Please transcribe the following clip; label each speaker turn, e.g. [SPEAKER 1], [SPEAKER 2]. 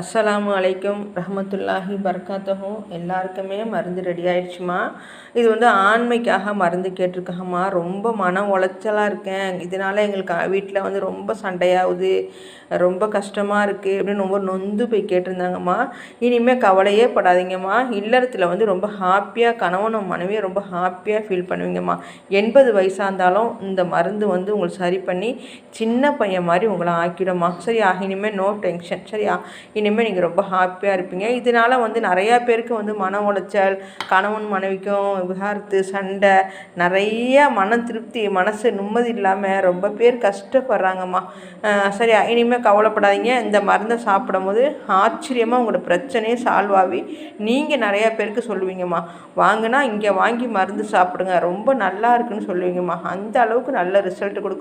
[SPEAKER 1] அஸ்ஸலாமு அலைக்கும் ரஹமத்துல்லாஹி பர்காத்தஹும் எல்லாருக்குமே மருந்து ரெடி ஆயிடுச்சுமா? இது வந்து ஆண்மைக்காக மருந்து கேட்டிருக்காங்கம்மா. ரொம்ப மன உளைச்சலாக இருக்கேன். இதனால் எங்களுக்கு வீட்டில் வந்து ரொம்ப சண்டையாகுது ரொம்ப கஷ்டமாக இருக்குது அப்படின்னு ரொம்ப நொந்து போய் கேட்டிருந்தாங்கம்மா. இனிமேல் கவலையே படாதீங்கம்மா. இல்லறத்தில் வந்து ரொம்ப ஹாப்பியாக கணவனும் மனைவியும் ரொம்ப ஹாப்பியாக ஃபீல் பண்ணுவீங்கம்மா. எண்பது வயசாக இருந்தாலும் இந்த மருந்து வந்து உங்களுக்கு சரி பண்ணி சின்ன பையன் மாதிரி உங்களை ஆக்கிடும்மா. சரியா? இனிமேல் நோ டென்ஷன் சரியா? இனிமேல் நீங்கள் ரொம்ப ஹாப்பியாக இருப்பீங்க. இதனால் வந்து நிறையா பேருக்கு வந்து மன உளைச்சல் கணவன் மனைவிக்கும் விகாரத்து சண்டை நிறைய மன திருப்தி மனசு நிம்மதி இல்லாமல் ரொம்ப பேர் கஷ்டப்படுறாங்கம்மா. சரியா? இனிமேல் கவலைப்படாதீங்க. இந்த மருந்தை சாப்பிடும் போது ஆச்சரியமாக உங்களோட பிரச்சனையே சால்வ் ஆகி நீங்கள் நிறையா பேருக்கு சொல்லுவீங்கம்மா. வாங்கினா இங்கே வாங்கி மருந்து சாப்பிடுங்க. ரொம்ப நல்லா இருக்குன்னு சொல்லுவீங்கம்மா. அந்த அளவுக்கு நல்ல ரிசல்ட் கொடுக்கும்.